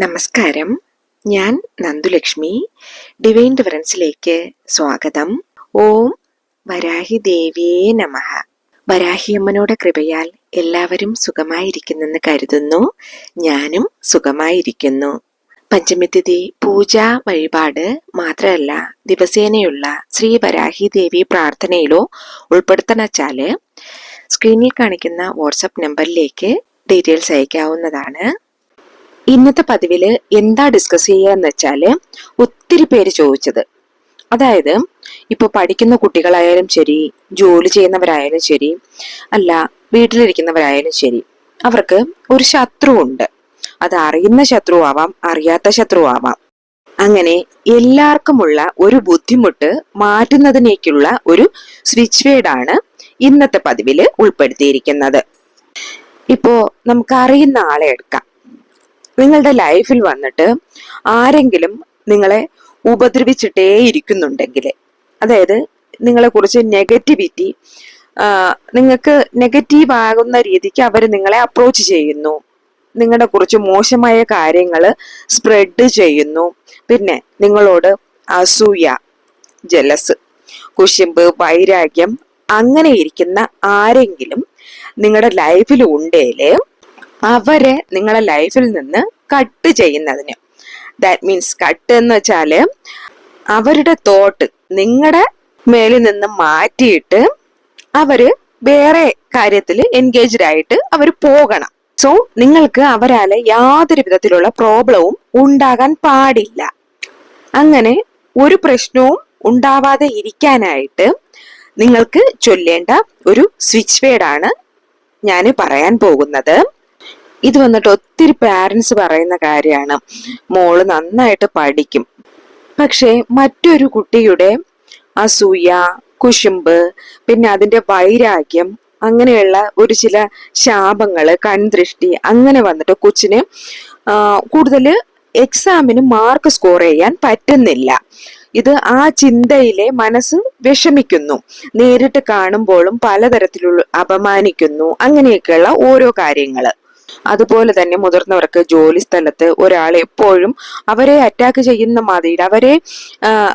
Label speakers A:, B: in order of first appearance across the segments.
A: നമസ്കാരം. ഞാൻ നന്ദുലക്ഷ്മി. ഡിവൈൻ ഡിഫറൻസിലേക്ക് സ്വാഗതം. ഓം വരാഹി ദേവിയേ നമ. വരാഹിയമ്മനോട് കൃപയാൽ എല്ലാവരും സുഖമായിരിക്കുന്നെന്ന് കരുതുന്നു. ഞാനും സുഖമായിരിക്കുന്നു. പഞ്ചമിതിഥി പൂജ വഴിപാട് മാത്രമല്ല ദിവസേനയുള്ള ശ്രീ വരാഹി ദേവി പ്രാർത്ഥനയിലോ ഉൾപ്പെടുത്തണച്ചാൽ സ്ക്രീനിൽ കാണിക്കുന്ന വാട്സപ്പ് നമ്പറിലേക്ക് ഡീറ്റെയിൽസ് അയക്കാവുന്നതാണ്. ഇന്നത്തെ പതിവിൽ എന്താ ഡിസ്കസ് ചെയ്യുക എന്ന് വെച്ചാൽ ഒത്തിരി പേര് ചോദിച്ചത്. അതായത് ഇപ്പൊ പഠിക്കുന്ന കുട്ടികളായാലും ശരി ജോലി ചെയ്യുന്നവരായാലും ശരി അല്ല വീട്ടിലിരിക്കുന്നവരായാലും ശരി അവർക്ക് ഒരു ശത്രു ഉണ്ട്. അത് അറിയുന്ന ശത്രു ആവാം അറിയാത്ത ശത്രു ആവാം. അങ്ങനെ എല്ലാവർക്കുമുള്ള ഒരു ബുദ്ധിമുട്ട് മാറ്റുന്നതിനേക്കുള്ള ഒരു സ്വിച്ച് വേർഡാണ് ഇന്നത്തെ പതിവിൽ ഉൾപ്പെടുത്തിയിരിക്കുന്നത്. ഇപ്പോ നമുക്ക് അറിയുന്ന ആളെ എടുക്കാം. നിങ്ങളുടെ ലൈഫിൽ വന്നിട്ട് ആരെങ്കിലും നിങ്ങളെ ഉപദ്രവിച്ചിട്ടേ ഇരിക്കുന്നുണ്ടെങ്കിൽ അതായത് നിങ്ങളെ കുറിച്ച് നെഗറ്റിവിറ്റി നിങ്ങൾക്ക് നെഗറ്റീവ് ആകുന്ന രീതിക്ക് അവർ നിങ്ങളെ അപ്രോച്ച് ചെയ്യുന്നു. നിങ്ങളെ കുറിച്ച് മോശമായ കാര്യങ്ങൾ സ്പ്രെഡ് ചെയ്യുന്നു. പിന്നെ നിങ്ങളോട് അസൂയ ജലസ് കുശിമ്പ് വൈരാഗ്യം അങ്ങനെ ഇരിക്കുന്ന ആരെങ്കിലും നിങ്ങളുടെ ലൈഫിൽ ഉണ്ടേൽ അവരെ നിങ്ങളുടെ ലൈഫിൽ നിന്ന് കട്ട് ചെയ്യുന്നതിന്. ദാറ്റ് മീൻസ് കട്ട് എന്ന് വെച്ചാൽ അവരുടെ തോട്ട് നിങ്ങളുടെ മേലിൽ നിന്ന് മാറ്റിയിട്ട് അവർ വേറെ കാര്യത്തിൽ എൻഗേജ്ഡ് ആയിട്ട് അവർ പോകണം. സോ നിങ്ങൾക്ക് അവരാൽ യാതൊരു വിധത്തിലുള്ള പ്രോബ്ലവും ഉണ്ടാകാൻ പാടില്ല. അങ്ങനെ ഒരു പ്രശ്നവും ഉണ്ടാവാതെ ഇരിക്കാനായിട്ട് നിങ്ങൾക്ക് ചൊല്ലേണ്ട ഒരു സ്വിച്ച് വേർഡാണ് ഞാൻ പറയാൻ പോകുന്നത്. ഇത് വന്നിട്ട് ഒത്തിരി പാരൻസ് പറയുന്ന കാര്യമാണ്. മോൾ നന്നായിട്ട് പഠിക്കും. പക്ഷേ മറ്റൊരു കുട്ടിയുടെ അസൂയ കുശുമ്പ് പിന്നെ അതിന്റെ വൈരാഗ്യം അങ്ങനെയുള്ള ഒരു ചില ശാപങ്ങൾ കൺദൃഷ്ടി അങ്ങനെ വന്നിട്ട് കൊച്ചിന് കൂടുതൽ എക്സാമിന് മാർക്ക് സ്കോർ ചെയ്യാൻ പറ്റുന്നില്ല. ഇത് ആ ചിന്തയിലെ മനസ്സ് വിഷമിക്കുന്നു. നേരിട്ട് കാണുമ്പോഴും പലതരത്തിലുള്ള അപമാനിക്കുന്നു. അങ്ങനെയൊക്കെയുള്ള ഓരോ കാര്യങ്ങൾ. അതുപോലെ തന്നെ മുതിർന്നവർക്ക് ജോലി സ്ഥലത്ത് ഒരാൾ എപ്പോഴും അവരെ അറ്റാക്ക് ചെയ്യുന്ന മാതിരി അവരെ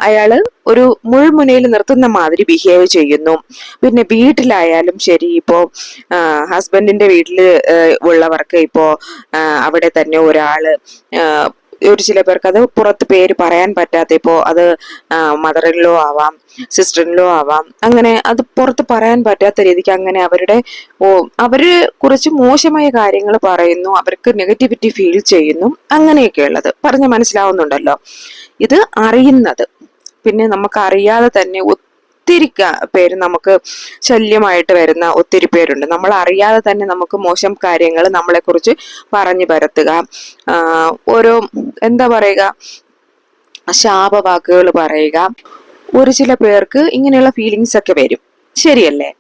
A: അയാൾ ഒരു മുൾമുനയിൽ നിർത്തുന്ന മാതിരി ബിഹേവ് ചെയ്യുന്നു. പിന്നെ വീട്ടിലായാലും ശരി ഇപ്പോ ഹസ്ബൻഡിന്റെ വീട്ടിൽ ഉള്ളവർക്ക് ഇപ്പോ അവിടെ തന്നെ ഒരാൾ ഒരു ചില പേർക്ക് അത് പുറത്ത് പേര് പറയാൻ പറ്റാത്ത ഇപ്പോ അത് മദറിലോ ആവാം സിസ്റ്ററിലോ ആവാം അങ്ങനെ അത് പുറത്ത് പറയാൻ പറ്റാത്ത രീതിക്ക് അങ്ങനെ അവരുടെ ഓ അവർ കുറച്ച് മോശമായ കാര്യങ്ങൾ പറയുന്നു അവർക്ക് നെഗറ്റിവിറ്റി ഫീൽ ചെയ്യുന്നു അങ്ങനെയൊക്കെ ഉള്ളത്. പറഞ്ഞ മനസ്സിലാവുന്നുണ്ടല്ലോ. ഇത് അറിയുന്നത്. പിന്നെ നമുക്ക് അറിയാതെ തന്നെ ഒത്തിരി പേര് നമുക്ക് ശല്യമായിട്ട് വരുന്ന ഒത്തിരി പേരുണ്ട്. നമ്മൾ അറിയാതെ തന്നെ നമുക്ക് മോശം കാര്യങ്ങൾ നമ്മളെക്കുറിച്ച് പറഞ്ഞു പരത്തുക. ഓരോ എന്താ പറയുക ശാപവാക്കുകൾ പറയുക. ഒരു ചില പേർക്ക് ഇങ്ങനെയുള്ള ഫീലിങ്സ് ഒക്കെ വരും. ശരിയല്ലേ?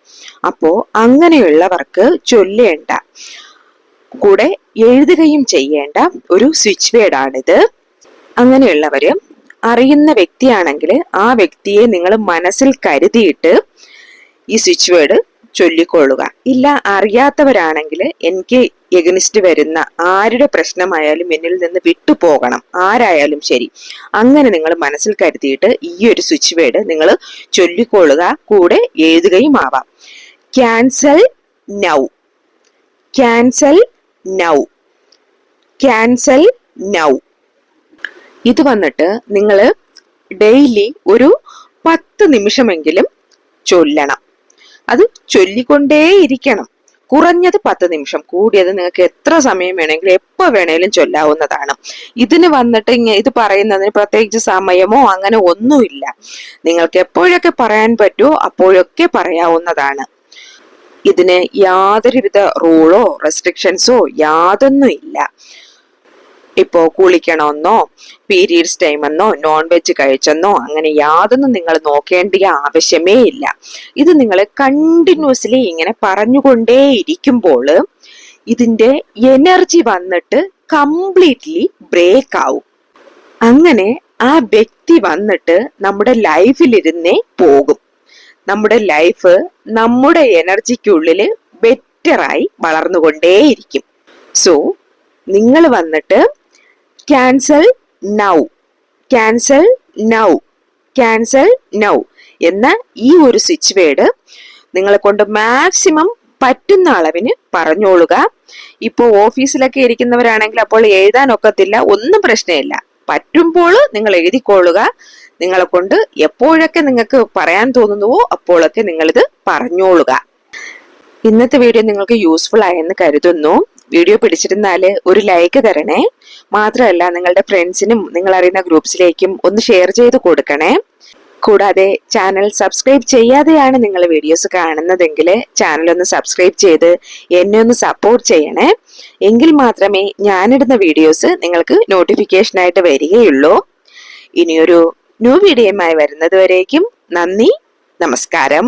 A: അപ്പോ അങ്ങനെയുള്ളവർക്ക് ചൊല്ലേണ്ട. കൂടെ എഴുതുകയും ചെയ്യേണ്ട ഒരു സ്വിച്ച് വേർഡാണിത് അങ്ങനെയുള്ളവര് അറിയുന്ന വ്യക്തിയാണെങ്കിൽ ആ വ്യക്തിയെ നിങ്ങൾ മനസ്സിൽ കരുതിയിട്ട് ഈ സ്വിച്ച് വേർഡ് ചൊല്ലിക്കൊള്ളുക. ഇല്ല അറിയാത്തവരാണെങ്കിൽ എനിക്ക് എഗനിസ്റ്റ് വരുന്ന ആരുടെ പ്രശ്നമായാലും എന്നിൽ നിന്ന് വിട്ടുപോകണം. ആരായാലും ശരി. അങ്ങനെ നിങ്ങൾ മനസ്സിൽ കരുതിയിട്ട് ഈ ഒരു സ്വിച്ച് വേർഡ് നിങ്ങൾ ചൊല്ലിക്കൊള്ളുക. കൂടെ എഴുതുകയും ആവാം cancel now cancel now cancel now ഇത് വന്നിട്ട് നിങ്ങൾ ഡെയിലി ഒരു പത്ത് നിമിഷമെങ്കിലും ചൊല്ലണം. അത് ചൊല്ലിക്കൊണ്ടേയിരിക്കണം. കുറഞ്ഞത് പത്ത് നിമിഷം. കൂടിയത് നിങ്ങൾക്ക് എത്ര സമയം വേണമെങ്കിലും എപ്പോൾ വേണേലും ചൊല്ലാവുന്നതാണ്. ഇതിന് വന്നിട്ട് ഇത് പറയുന്നതിന് പ്രത്യേകിച്ച് സമയമോ അങ്ങനെ ഒന്നുമില്ല. നിങ്ങൾക്ക് എപ്പോഴൊക്കെ പറയാൻ പറ്റുമോ അപ്പോഴൊക്കെ പറയാവുന്നതാണ്. ഇതിന് യാതൊരുവിധ റൂളോ റെസ്ട്രിക്ഷൻസോ യാതൊന്നും ഇല്ല ഇപ്പോ കുളിക്കണമെന്നോ പീരീഡ്സ് ടൈം എന്നോ നോൺ വെജ് കഴിച്ചെന്നോ അങ്ങനെ യാതൊന്നും നിങ്ങൾ നോക്കേണ്ട ആവശ്യമേ ഇല്ല. ഇത് നിങ്ങൾ കണ്ടിന്യൂസ്ലി ഇങ്ങനെ പറഞ്ഞുകൊണ്ടേ ഇരിക്കുമ്പോൾ ഇതിന്റെ എനർജി വന്നിട്ട് കംപ്ലീറ്റ്ലി ബ്രേക്ക് ആവും. അങ്ങനെ ആ വ്യക്തി വന്നിട്ട് നമ്മുടെ ലൈഫിലിരുന്നേ പോകും. നമ്മുടെ ലൈഫ് നമ്മുടെ എനർജിക്കുള്ളിൽ ബെറ്ററായി വളർന്നുകൊണ്ടേയിരിക്കും. സോ നിങ്ങൾ വന്നിട്ട് cancel now cancel now cancel now എന്ന ഈ ഒരു സ്വിച്ച് വേഡ് നിങ്ങളെ കൊണ്ട് മാക്സിമം പറ്റുന്ന അളവിന് പറഞ്ഞോളുക. ഇപ്പോൾ ഓഫീസിലൊക്കെ ഇരിക്കുന്നവരാണെങ്കിൽ അപ്പോൾ എഴുതാൻ ഒക്കത്തില്ല ഒന്നും പ്രശ്നമില്ല. പറ്റുമ്പോൾ നിങ്ങൾ എഴുതിക്കൊള്ളുക നിങ്ങളെ കൊണ്ട് എപ്പോഴൊക്കെ നിങ്ങൾക്ക് പറയാൻ തോന്നുന്നുവോ അപ്പോഴൊക്കെ നിങ്ങളിത് പറഞ്ഞോളുക. ഇന്നത്തെ വീഡിയോ നിങ്ങൾക്ക് യൂസ്ഫുൾ ആയെന്ന് കരുതുന്നു. വീഡിയോ പിടിച്ചിരുന്നാൽ ഒരു ലൈക്ക് തരണേ. മാത്രമല്ല നിങ്ങളുടെ ഫ്രണ്ട്സിനും നിങ്ങൾ അറിയുന്ന ഗ്രൂപ്പ്സിലേക്കും ഒന്ന് ഷെയർ ചെയ്ത് കൊടുക്കണേ. കൂടാതെ ചാനൽ സബ്സ്ക്രൈബ് ചെയ്യാതെയാണ് നിങ്ങൾ വീഡിയോസ് കാണുന്നതെങ്കിൽ ചാനൽ ഒന്ന് സബ്സ്ക്രൈബ് ചെയ്ത് എന്നെ ഒന്ന് സപ്പോർട്ട് ചെയ്യണേ. എങ്കിൽ മാത്രമേ ഞാനിടുന്ന വീഡിയോസ് നിങ്ങൾക്ക് നോട്ടിഫിക്കേഷനായിട്ട് വരികയുള്ളൂ. ഇനിയൊരു ന്യൂ വീഡിയോയുമായി വരുന്നതുവരേക്കും നന്ദി നമസ്കാരം.